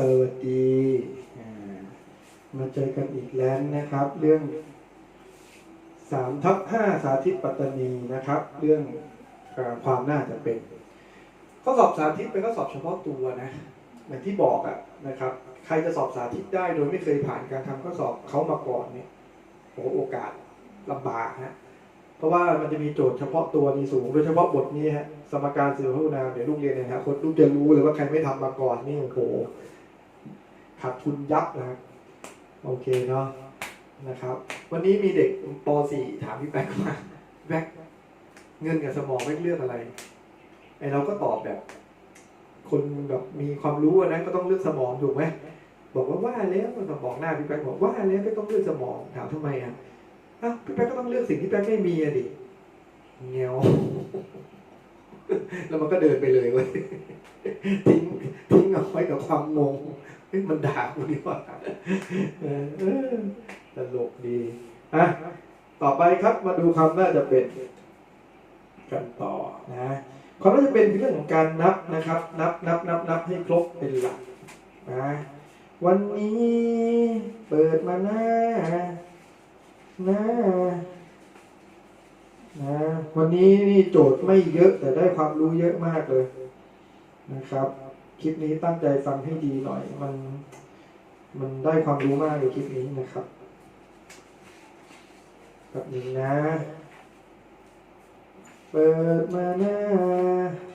สวัสดีมาเจอกันอีกแล้วนะครับ เรื่องสามทับห้าสาธิตปัตตานีนะครับ เรื่องอความน่าจะเป็น ข้อสอบสาธิตเป็นข้อสอบเฉพาะตัวนะเหมือนที่บอกอะนะครับ ใครจะสอบสาธิตได้โดยไม่เคยผ่านการทำข้อสอบเขามาก่อนเนี่ยโอโหโอกาสลำบากฮะเพราะว่ามันจะมีโจทย์เฉพาะตัวมีสูง โดยเฉพาะบทนี้ฮะสมการสื่อพัฒนาเดี๋ยวลูกเรียนเนยนะครับคนลูกจะรู้เลยว่าใครไม่ทำมาก่อนนี่โอ้โห ขาดทุนยับนะโอเคเนาะนะครับ วันนี้มีเด็กป .4 ถามพี่แบ๊กว่าแบ๊กเงินกับสมองแบ๊กเลือกอะไรไอเราก็ตอบแบบ คนแบบมีความรู้อะนะก็ต้องเลือกสมองถูกไหมบอกว่าว่าแล้วมันบอกหน้าพี่แป๊กบอกว่าแล้วก็ต้องเลือกสมองถามทำไมอะอ้าวพี่แป๊กก็ต้องเลือกสิ่งที่แป๊กไม่มีอะดิเงี้ยว แล้วมันก็เดินไปเลยเว้ยทิ้งทิ้งเอาไว้กับความงงมันด่ากูดีกว่าตลกดีอะต่อไปครับมาดูคำน่าจะเป็นกันต่อนะความน่าจะเป็นคือเรื่องของการนับนะครับ นับนับนับนับให้ครบเป็นหลักนะวันนี้เปิดมาหน้าหน้า นะวันนี้นี่โจทย์ไม่เยอะแต่ได้ความรู้เยอะมากเลยนะครับ คลิปนี้ตั้งใจฟังให้ดีหน่อย มัน มันได้ความรู้มากเลยคลิปนี้นะครับแบบนี้นะ เปิดมาหน้า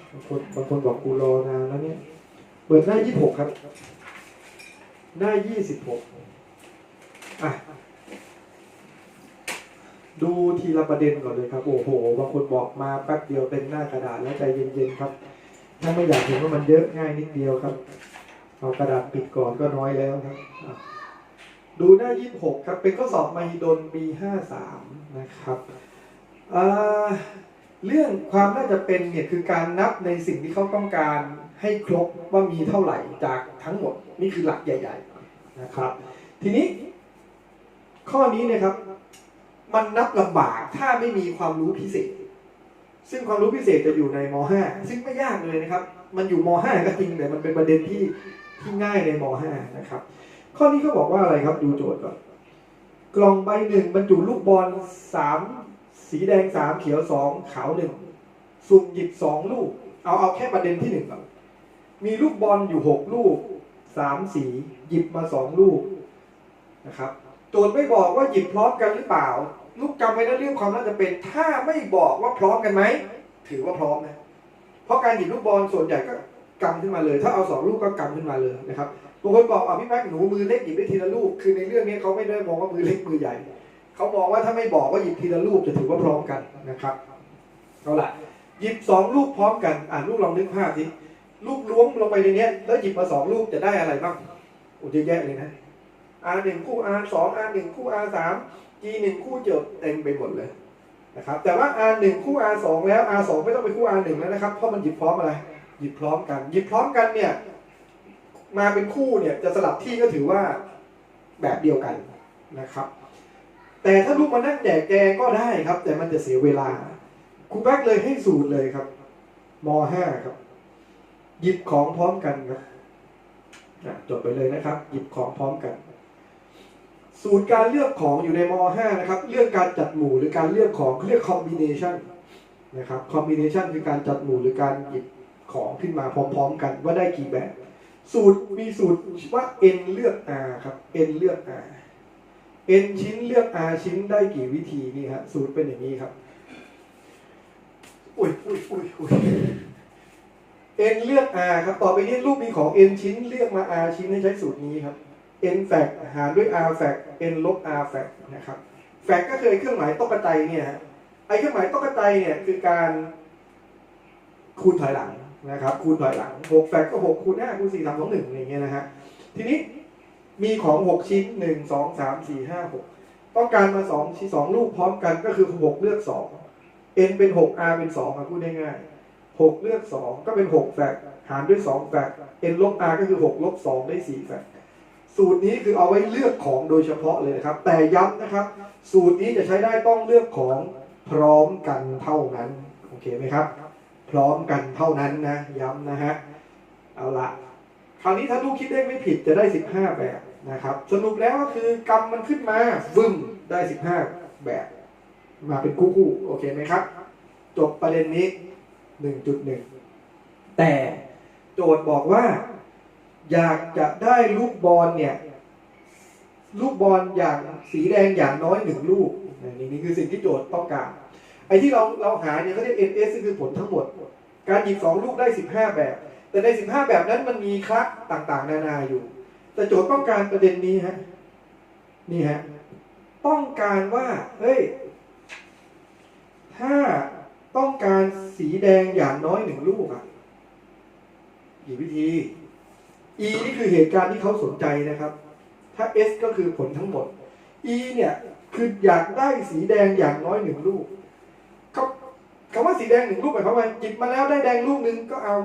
บางคนบางคนบอกกูรอนานแล้วเนี่ย เปิดหน้ายี่สิบหกครับ หน้ายี่สิบหกอะ ดูทีละประเด็นก่อนเลยครับ โอ้โหบางคนบอกมาแป๊บเดียวเต็มหน้ากระดาษแล้วใจเย็นๆครับ ถ้าไม่อยากเห็นว่ามันเยอะง่ายนิดเดียวครับเอากระดาษปิดก่อนก็น้อยแล้วครับ ดูหน้ายี่หกครับ เป็นข้อสอบมหิดลปีห้าสามนะครับอ่าเรื่องความน่าจะเป็นเนี่ยคือการนับในสิ่งที่เขาต้องการให้ครบว่ามีเท่าไหร่จากทั้งหมดนี่คือหลักใหญ่ ๆ นะครับ ทีนี้ข้อนี้เนะครับ มันนับลำบากถ้าไม่มีความรู้พิเศษ ซึ่งความรู้พิเศษจะอยู่ในม .5 ซึ่งไม่ยากเลยนะครับ มันอยู่ม .5 ก็จริงแต่มันเป็นประเด็นที่ที่ง่ายในม .5 นะครับ ข้อนี้เขาบอกว่าอะไรครับดูโจทย์ก่อนกล่องใบหนึ่งบรรจุลูกบอลสามสีแดงสามเขียวสองขาวหนึ่งสุ่มหยิบสองลูก เอาเอาแค่ประเด็นที่หนึ่งก่อนมีลูกบอลอยู่หกลูกสามสีหยิบมาสองลูกนะครับ โจทย์ไม่บอกว่าหยิบพร้อมกันหรือเปล่า ลูกจำไว้นะเรื่องความน่าจะเป็น ถ้าไม่บอกว่าพร้อมกันไหมถือว่าพร้อมนะ เพราะการหยิบลูกบอลส่วนใหญ่ก็กำขึ้นมาเลย ถ้าเอาสองลูกก็กำขึ้นมาเลยนะครับบางคนบอกอะพี่แม็กหนูมือเล็กหยิบได้ทีละลูกคือในเรื่องนี้เขาไม่ได้มองว่ามือเล็กมือใหญ่เขามองว่าถ้าไม่บอกว่าหยิบทีละลูกจะถือว่าพร้อมกันนะครับเอาล่ะหยิบสองลูกพร้อมกันอ่านลูกลองนึกภาพสิลูกล้วงลงไปในนี้แล้วหยิบมาสองลูกจะได้อะไรบ้างโอ้เยอะแยะเลยนะ R หนึ่งคู่ R สอง R หนึ่งคู่ R สาม G หนึ่งคู่เจอเต็มไปหมดเลยนะครับ แต่ว่า R หนึ่งคู่ R สองแล้ว R สองไม่ต้องไปคู่ R หนึ่งแล้วนะครับ เพราะมันหยิบพร้อมอะไร หยิบพร้อมกัน หยิบพร้อมกันเนี่ย มาเป็นคู่เนี่ยจะสลับที่ก็ถือว่าแบบเดียวกันนะครับ แต่ถ้าลูกมานั่งแจกแกก็ได้ครับ แต่มันจะเสียเวลาครูแบ๊กเลยให้สูตรเลยครับม .5 ครับ หยิบของพร้อมกันครับอะจดไปเลยนะครับ หยิบของพร้อมกัน สูตรการเลือกของอยู่ในม .5 นะครับ เรื่องการจัดหมู่หรือการเลือกของเขาเรียก combination นะครับ combination คือการจัดหมู่หรือการหยิบของขึ้นมาพร้อมๆ กันว่าได้กี่แบบ สูตรมีสูตรว่า n เลือก r ครับ n เลือก r n ชิ้นเลือก r ชิ้นได้กี่วิธีนี่ครับสูตรเป็นอย่างนี้ครับอุ้ยอุ้ยอุ้ยอุ้ย n เลือก r ครับต่อไปนี้รูปมีของ n ชิ้นเลือกมา r ชิ้นให้ใช้สูตรนี้ครับ n แฟกหารด้วย r แฟก n ลบ r แฟกนะครับแฟกก็คือเครื่องหมายตกกระไตเนี่ยไอเครื่องหมายตกกระไตเนี่ยคือการคูณถอยหลังนะครับคูณถอยหลัง6แฟกก็6คูณ5คูณ4 3 2 1อะไรเงี้ยนะฮะทีนี้มีของ 6 ชิ้น 1 2 3 4 5 6 ต้องการมา2ชิ้น2ลูกพร้อมกันก็คือ 6 เลือก 2 n เป็น 6 r เป็น2อะพูดง่ายๆ6เลือก 2 ก็เป็น 6 แฟกหารด้วย 2 แฟก n ลบ r ก็คือ 6 ลบ 2 ได้ 4 แฟก สูตรนี้คือเอาไว้เลือกของโดยเฉพาะเลยนะครับ แต่ย้ำนะครับ สูตรนี้จะใช้ได้ต้องเลือกของพร้อมกันเท่านั้น โอเคไหมครับ พร้อมกันเท่านั้นนะ ย้ำนะฮะ เอาละคราวนี้ถ้าลูกคิดเลขไม่ผิดจะได้ 15 แบบนะครับ สรุปแล้วก็คือกรรมมันขึ้นมาฟึ่มได้ 15 แบบ มาเป็นคู่ๆโอเคไหมครับ จบประเด็นนี้ 1.1 แต่โจทย์บอกว่า อยากจะได้ลูกบอลเนี่ย ลูกบอลอย่างสีแดงอย่างน้อยหนึ่งลูกนี่นี่คือสิ่งที่โจทย์ต้องการไอ้ที่เราเราหาเนี่ยเขาเรียก NS ก็คือผลทั้งหมด การหยิบสองลูกได้15แบบ แต่ใน15แบบนั้นมันมีคลักต่างๆ นานาอยู่ แต่โจทย์ต้องการประเด็นนี้ฮะนี่ฮะต้องการว่าเฮ้ยถ้าต้องการสีแดงอย่างน้อยหนึ่งลูกอะกี่วิธี E นี่คือเหตุการณ์ที่เขาสนใจนะครับ ถ้า S ก็คือผลทั้งหมด E เนี่ยคืออยากได้สีแดงอย่างน้อยหนึ่งลูกเขาคำว่าสีแดงหนึ่งลูกหมายความว่าหยิบมาแล้วได้แดงลูกหนึ่งก็เอา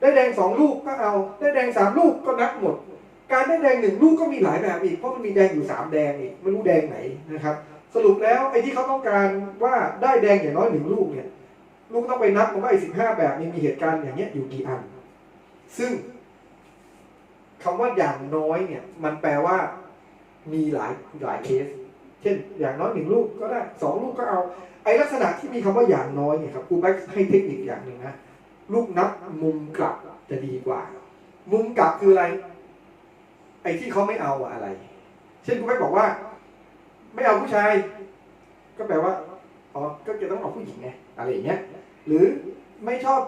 ได้แดงสองลูกก็เอา ได้แดงสามลูกก็นับหมด การได้แดงหนึ่งลูกก็มีหลายแบบอีกเพราะมันมีแดงอยู่สามแดงอีกไม่รู้แดงไหนนะครับ สรุปแล้วไอ้ที่เขาต้องการว่าได้แดงอย่างน้อยหนึ่งลูกเนี่ยลูกต้องไปนับว่าไอ้สิบห้าแบบนี้มีเหตุการณ์อย่างเงี้ยอยู่กี่อัน ซึ่ง คำว่าอย่างน้อยเนี่ย มันแปลว่า มีหลายหลายเคส เช่น อย่างน้อยหนึ่งลูกก็ได้สองลูกก็เอา ไอ้ลักษณะที่มีคำว่าอย่างน้อยเนี่ยครับครูแบ็กให้เทคนิคอย่างหนึ่งนะลูกนับมุมกลับจะดีกว่า มุมกลับคืออะไร ไอ้ที่เขาไม่เอาอะไร เช่นครูแบ็กบอกว่า ไม่เอาผู้ชาย ก็แปลว่าอ๋อก็จะต้องเอาผู้หญิงไงอะไรอย่างเงี้ย หรือไม่ชอบ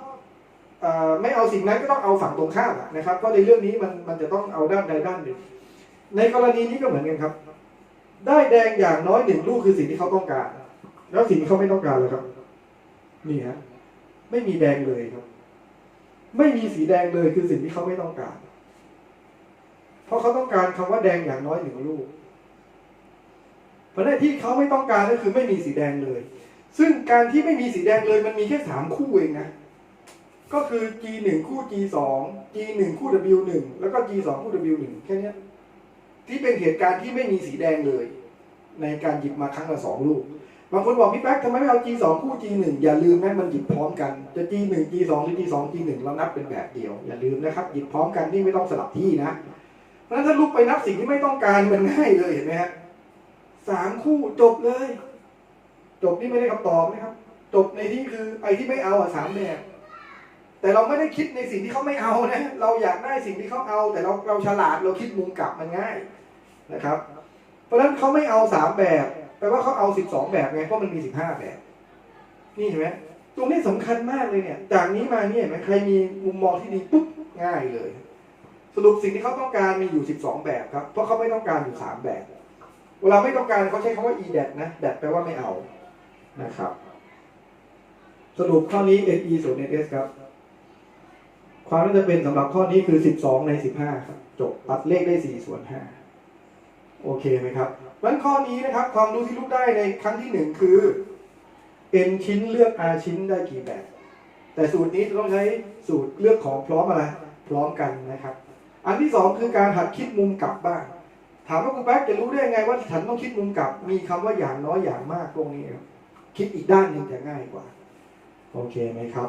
ไม่เอาสิ่งนั้นก็ต้องเอาฝั่งตรงข้ามนะครับเพราะในเรื่องนี้มันมันจะต้องเอาด้านใดด้านหนึ่ง ในกรณีนี้ก็เหมือนกันครับ ได้แดงอย่างน้อยหนึ่งลูกคือสิ่งที่เขาต้องการ แล้วสิ่งที่เขาไม่ต้องการเลยครับ นี่ฮะไม่มีแดงเลยครับ ไม่มีสีแดงเลยคือสิ่งที่เขาไม่ต้องการ เพราะเขาต้องการคำว่าแดงอย่างน้อยหนึ่งลูกเพราะฉะนั้นที่เขาไม่ต้องการก็คือไม่มีสีแดงเลย ซึ่งการที่ไม่มีสีแดงเลยมันมีแค่สามคู่เองนะ ก็คือ G หนึ่งคู่ G สอง G หนึ่งคู่ W หนึ่งแล้วก็ G สองคู่ W หนึ่งแค่นี้ที่เป็นเหตุการณ์ที่ไม่มีสีแดงเลย ในการหยิบมาครั้งละสองลูก บางคนบอกพี่แป๊กทำไมไม่เอา G สองคู่ G หนึ่งอย่าลืมนะมันหยิบพร้อมกันจะ G หนึ่ง G สองหรือ G สอง G หนึ่งเรานับเป็นแบบเดียว อย่าลืมนะครับหยิบพร้อมกันนี่ไม่ต้องสลับที่นะเพราะฉะนั้นถ้าลูกไปนับสิ่งที่ไม่ต้องการมันง่ายเลยเห็นไหมฮะสามคู่จบเลย จบนี่ไม่ได้คำตอบนะครับ จบในที่คือไอ้ที่ไม่เอาอะสามแบบ แต่เราไม่ได้คิดในสิ่งที่เขาไม่เอานะ เราอยากได้สิ่งที่เขาเอา แต่เราเราฉลาดเราคิดมุมกลับมันง่ายนะครับ เพราะฉะนั้นเขาไม่เอาสามแบบแปลว่าเขาเอาสิบสองแบบไงเพราะมันมีสิบห้าแบบ นี่เห็นไหมตรงนี้สำคัญมากเลยเนี่ย จากนี้มาเนี่ยเห็นไหมใครมีมุมมองที่ดีปุ๊บง่ายเลย สรุปสิ่งที่เขาต้องการมีอยู่12แบบครับ เพราะเขาไม่ต้องการอยู่3แบบ เวลาไม่ต้องการเขาใช้คำว่า e d a t นะ dat แปลว่าไม่เอานะครับ สรุปข้อนี้ ne ส่วน ns ครับ ความน่าจะเป็นสำหรับข้อนี้คือ12ใน15ครับ จบตัดเลขได้4ส่วน5โอเคไหมครับเพราะฉะนั้นข้อนี้นะครับความรู้ที่ลูกได้ในครั้งที่1คือ n ชิ้นเลือก r ชิ้นได้กี่แบบ แต่สูตรนี้จะต้องใช้สูตรเลือกของพร้อมอะไร พร้อมกันนะครับ อันที่สองคือการหัดคิดมุมกลับบ้าง ถามว่าครูแป๊กจะรู้ได้ยังไงว่าฉันต้องคิดมุมกลับ มีคำว่าอย่างน้อยอย่างมากตรงนี้ครับคิดอีกด้านหนึ่งจะง่ายกว่า โอเคไหมครับ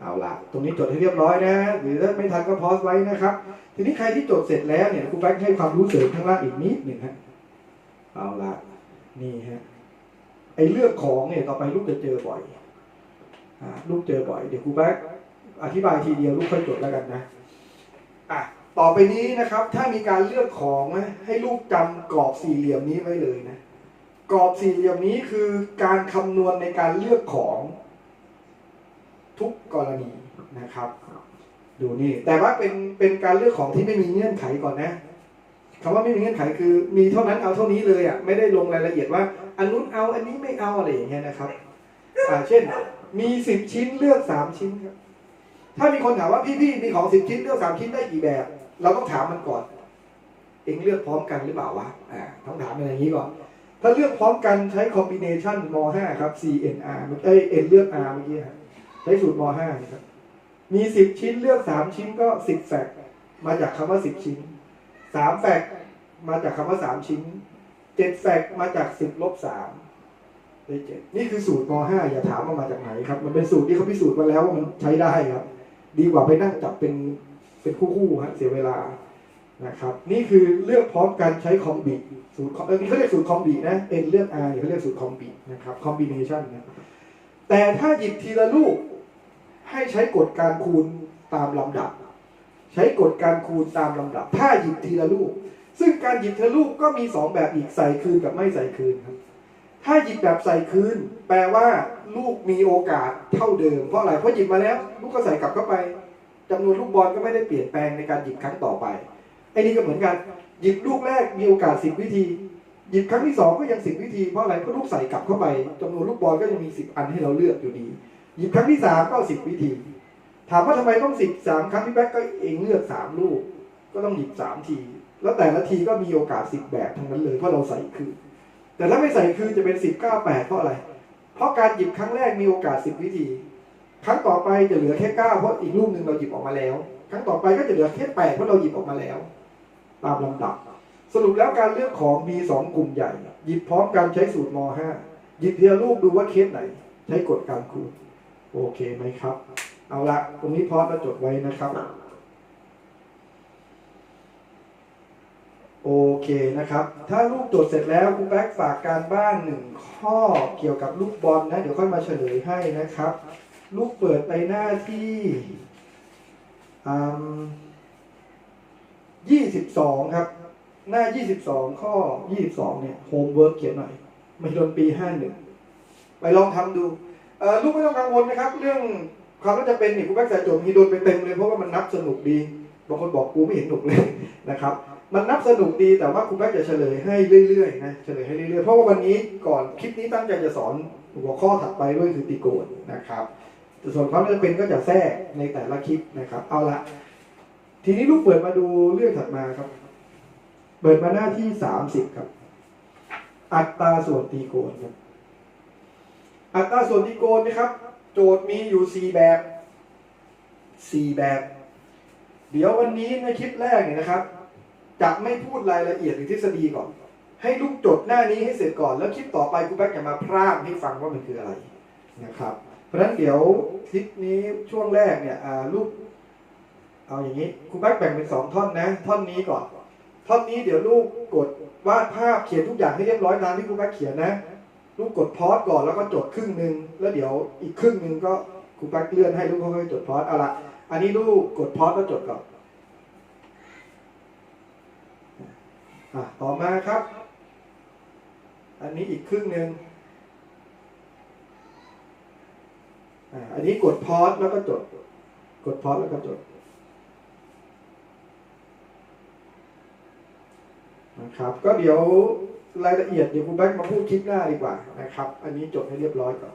เอาละตรงนี้จดให้เรียบร้อยนะหรือถ้าไม่ทันก็พอสไว้นะครับ ทีนี้ใครที่จดเสร็จแล้วเนี่ยครูแป๊กให้ความรู้เสริมข้างล่างอีกนิดหนึ่งฮะเอาละนี่ฮะไอเลือกของเนี่ยต่อไปลูกจะเจอบ่อยอ่าลูกเจอบ่อยเดี๋ยวครูแป๊กอธิบายทีเดียวลูกค่อยจดแล้วกันนะอะต่อไปนี้นะครับ ถ้ามีการเลือกของนะให้ลูกจำกรอบสี่เหลี่ยมนี้ไว้เลยนะกรอบสี่เหลี่ยมนี้คือการคำนวณในการเลือกของ ทุกกรณีนะครับ ดูนี่ แต่ว่าเป็นเป็นการเลือกของที่ไม่มีเงื่อนไขก่อนนะคำว่าไม่มีเงื่อนไขคือ มีเท่านั้นเอาเท่านี้เลยอะไม่ได้ลงรายละเอียดว่า อันนู้นเอาอันนี้ไม่เอาอะไรอย่างเงี้ยนะครับอ่าเช่น มีสิบชิ้นเลือกสามชิ้นครับถ้ามีคนถามว่าพี่ๆมีของสิบชิ้นเลือกสามชิ้นได้กี่แบบ เราต้องถามมันก่อน เองเลือกพร้อมกันหรือเปล่าวะอ่าต้องถามมันอย่างนี้ก่อนถ้าเลือกพร้อมกันใช้คอมบิเนชันม .5 ครับ CNR เอ้ย N เลือก R เมื่อกี้ครับ ช้สูตรม .5 นะครับ มีสิบชิ้นเลือกสามชิ้นก็สิบแฟกมาจากคำว่าสิบชิ้นสามแฟกมาจากคำว่าสามชิ้นเจ็ดแฟกมาจากสิบลบสามได้เจ็ดนี่คือสูตรม .5 อย่าถามว่ามาจากไหนครับ มันเป็นสูตรที่เขาพิสูจน์มาแล้วว่ามันใช้ได้ครับ ดีกว่าไปนั่งจับเป็นเป็นคู่ๆฮะเสียเวลานะครับ นี่คือเลือกพร้อมกันใช้คอมบิสูตรเออนี่เขาเรียกสูตรคอมบินะเอ็นเลือก R เขาเรียกสูตรคอมบินะครับคอมบิเนชันนะแต่ถ้าหยิบทีละลูก ให้ใช้กฎการคูณตามลำดับ ใช้กฎการคูณตามลำดับ ถ้าหยิบทีละลูก ซึ่งการหยิบทีละลูกก็มีสองแบบอีกใส่คืนกับไม่ใส่คืนครับ ถ้าหยิบแบบใส่คืน แปลว่าลูกมีโอกาสเท่าเดิม เพราะอะไรเพราะหยิบมาแล้ว ลูกก็ใส่กลับเข้าไปจำนวนลูกบอลก็ไม่ได้เปลี่ยนแปลงในการหยิบครั้งต่อไปไอ้นี่ก็เหมือนกัน หยิบลูกแรกมีโอกาสสิบวิธีหยิบครั้งที่สองก็ยังสิบวิธีเพราะอะไรเพราะลูกใส่กลับเข้าไปจำนวนลูกบอลก็ยังมีสิบอันให้เราเลือกอยู่ดี หยิบครั้งที่สามก็สิบวิธี ถามว่าทำไมต้องสิบสามครั้งพี่แบ๊กก็เองเลือกสามลูก ก็ต้องหยิบสามที แล้วแต่ละทีก็มีโอกาสสิบแบบทั้งนั้นเลยเพราะเราใส่คืนแต่ถ้าไม่ใส่คืนจะเป็นสิบเก้าแปดเพราะอะไร เพราะการหยิบครั้งแรกมีโอกาสสิบวิธี ครั้งต่อไปจะเหลือแค่เก้าเพราะอีกลูกหนึ่งเราหยิบออกมาแล้ว ครั้งต่อไปก็จะเหลือแค่แปดเพราะเราหยิบออกมาแล้ว ตามลำดับ สรุปแล้วการเลือกของมีสองกลุ่มใหญ่ หยิบพร้อมกันใช้สูตรม .5 หยิบเทีละลูกดูว่าเคสไหน ใช้กฎการคูณ โอเคไหมครับ เอาละตรงนี้พอสมาจดไว้นะครับ โอเคนะครับ ถ้าลูกจดเสร็จแล้วครูแบ็กฝากการบ้านหนึ่งข้อเกี่ยวกับลูกบอลนะ เดี๋ยวค่อยมาเฉลยให้นะครับ ลูกเปิดไปหน้าที่ยี่สิบสองครับ หน้ายี่สิบสองข้อยี่สิบสองเนี่ยโฮมเวิร์กเขียนหน่อย ไม่โดนปีห้าหนึ่งไปลองทำดู ลูกไม่ต้องกังวลนะครับ เรื่องความน่าจะเป็นนี่ครูแบ็กใส่โจทย์มีโดนไปเต็มเลยเพราะว่ามันนับสนุกดีบางคนบอกกูไม่เห็นหนุกเลยนะครับ มันนับสนุกดีแต่ว่าครูแบ๊กจะเฉลยให้เรื่อยๆนะเฉลยให้เรื่อยๆเพราะว่าวันนี้ก่อนคลิปนี้ตั้งใจจะสอนหัวข้อถัดไปด้วยคือตีโกนนะครับแต่ส่วนความจำเป็นก็จะแทรกในแต่ละคลิปนะครับ เอาละทีนี้ลูกเปิดมาดูเรื่องถัดมาครับ เปิดมาหน้าที่สามสิบครับ อัตราส่วนตีโกนครับ อัตราส่วนตีโกนนะครับ โจทย์มีอยู่สี่แบบสี่แบบ เดี๋ยววันนี้ในคลิปแรกเนี่ยนะครับ จะไม่พูดรายละเอียดหรือทฤษฎีก่อน ให้ลูกจดหน้านี้ให้เสร็จก่อน แล้วคลิปต่อไปครูแบ๊กจะมาพร่ามให้ฟังว่ามันคืออะไรนะครับ เพราะฉะนั้นเดี๋ยวคลิปนี้ช่วงแรกเนี่ยลูกเอาอย่างนี้ครูแบ๊กแบ่งเป็นสองท่อนนะ ท่อนนี้ก่อน ท่อนนี้เดี๋ยวลูกกดวาดภาพเขียนทุกอย่างให้เรียบร้อยตามที่ครูแบ๊กเขียนนะ ลูกกดพอสก่อนแล้วก็จดครึ่งหนึ่งแล้วเดี๋ยวอีกครึ่งหนึ่งก็ครูแบ๊กเลื่อนให้ลูกค่อยๆจดพอสเอาละอันนี้ลูกกดพอสแล้วจดก่อนต่อมาครับ อันนี้อีกครึ่งหนึ่งอันนี้กดพอสแล้วก็จด กดพอสแล้วก็จดนะครับ ก็เดี๋ยว รายละเอียดเดี๋ยวคุณแบคมาพูดคลิปหน้าดีกว่านะครับ อันนี้จบให้เรียบร้อยก่อน